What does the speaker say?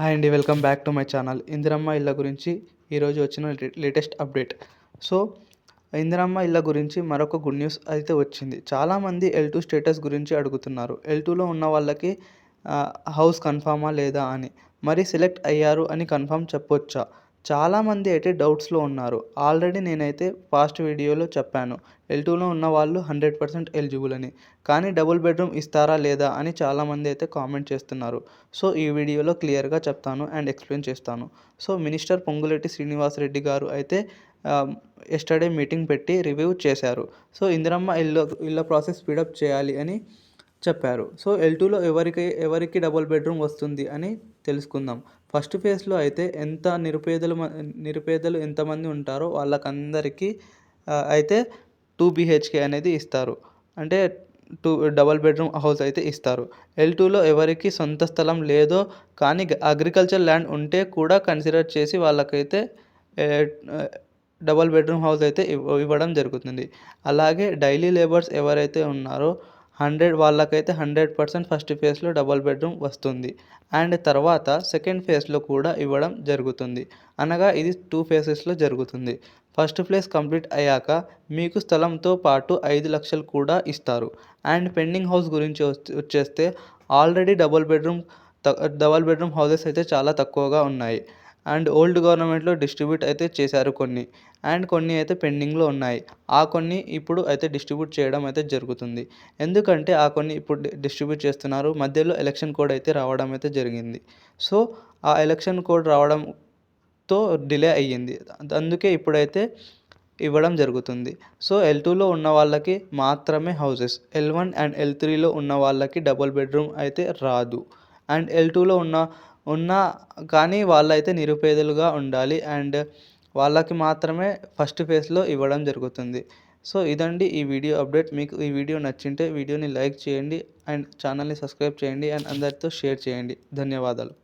Hi అండి welcome back to my channel. Indiramma ఇళ్ళ గురించి ఈరోజు వచ్చిన లేటెస్ట్ అప్డేట్. సో ఇందిరమ్మ ఇళ్ళ గురించి మరొక గుడ్ న్యూస్ అయితే వచ్చింది. చాలామంది ఎల్ టూ స్టేటస్ గురించి అడుగుతున్నారు. ఎల్ టూలో ఉన్న వాళ్ళకి హౌస్ కన్ఫామా లేదా అని. మరి సెలెక్ట్ అయ్యారు అని కన్ఫామ్ చెప్పొచ్చా? చాలామంది అయితే డౌట్స్లో ఉన్నారు. ఆల్రెడీ నేనైతే ఫాస్ట్ వీడియోలో చెప్పాను. ఎల్ టూలో ఉన్న వాళ్ళు హండ్రెడ్ పర్సెంట్ ఎలిజిబుల్ అని. కానీ డబుల్ బెడ్రూమ్ ఇస్తారా లేదా అని చాలామంది అయితే కామెంట్ చేస్తున్నారు. సో ఈ వీడియోలో క్లియర్గా చెప్తాను అండ్ ఎక్స్ప్లెయిన్ చేస్తాను. సో మినిస్టర్ పొంగులెట్టి శ్రీనివాసరెడ్డి గారు అయితే ఎస్టర్డే మీటింగ్ పెట్టి రివ్యూ చేశారు. సో ఇందిరమ్మ ఇల్లు ఇళ్ళ ప్రాసెస్ స్పీడప్ చేయాలి అని చెప్పారు. సో ఎల్ టూలో ఎవరికి ఎవరికి డబుల్ బెడ్రూమ్ వస్తుంది అని తెలుసుకుందాం. ఫస్ట్ ఫేజ్లో అయితే ఎంత నిరుపేదలు మ- నిరుపేదలు ఎంతమంది ఉంటారో వాళ్ళకందరికీ అయితే టూ బీహెచ్కే అనేది ఇస్తారు. అంటే టూ డబల్ బెడ్రూమ్ హౌస్ అయితే ఇస్తారు. ఎల్ టూలో ఎవరికి సొంత స్థలం లేదో కానీ అగ్రికల్చర్ ల్యాండ్ ఉంటే కూడా కన్సిడర్ చేసి వాళ్ళకైతే డబల్ బెడ్రూమ్ హౌస్ అయితే ఇవ్వడం జరుగుతుంది. అలాగే డైలీ లేబర్స్ ఎవరైతే ఉన్నారో హండ్రెడ్ వాళ్ళకైతే హండ్రెడ్ పర్సెంట్ ఫస్ట్ ఫేజ్లో డబల్ బెడ్రూమ్ వస్తుంది. అండ్ తర్వాత సెకండ్ ఫేజ్లో కూడా ఇవ్వడం జరుగుతుంది. అనగా ఇది టూ ఫేజెస్లో జరుగుతుంది. ఫస్ట్ ఫేజ్ కంప్లీట్ అయ్యాక మీకు స్థలంతో పాటు ఐదు లక్షలు కూడా ఇస్తారు. అండ్ పెండింగ్ హౌస్ గురించి వచ్చేస్తే already double bedroom double bedroom houses అయితే చాలా తక్కువగా ఉన్నాయి. అండ్ ఓల్డ్ గవర్నమెంట్లో డిస్ట్రిబ్యూట్ అయితే చేశారు కొన్ని. అండ్ కొన్ని అయితే పెండింగ్లో ఉన్నాయి. ఆ కొన్ని ఇప్పుడు అయితే డిస్ట్రిబ్యూట్ చేయడం అయితే జరుగుతుంది. ఎందుకంటే ఆ కొన్ని ఇప్పుడు డిస్ట్రిబ్యూట్ చేస్తున్నారు. మధ్యలో ఎలక్షన్ కోడ్ అయితే రావడం అయితే జరిగింది. సో ఆ ఎలక్షన్ కోడ్ రావడంతో డిలే అయ్యింది. అందుకే ఇప్పుడైతే ఇవ్వడం జరుగుతుంది. సో ఎల్ టూలో ఉన్న వాళ్ళకి మాత్రమే houses. L one and L త్రీలో ఉన్న వాళ్ళకి డబుల్ బెడ్రూమ్ అయితే రాదు. అండ్ ఎల్ టూలో ఉన్న ఉన్నా కానీ వాళ్ళైతే నిరుపేదలుగా ఉండాలి. అండ్ వాళ్ళకి మాత్రమే ఫస్ట్ ఫేజ్లో ఇవ్వడం జరుగుతుంది. సో ఇదండి ఈ వీడియో అప్డేట్. మీకు ఈ వీడియో నచ్చింటే వీడియోని లైక్ చేయండి. అండ్ ఛానల్ని సబ్స్క్రైబ్ చేయండి. అండ్ అందరితో షేర్ చేయండి. ధన్యవాదాలు.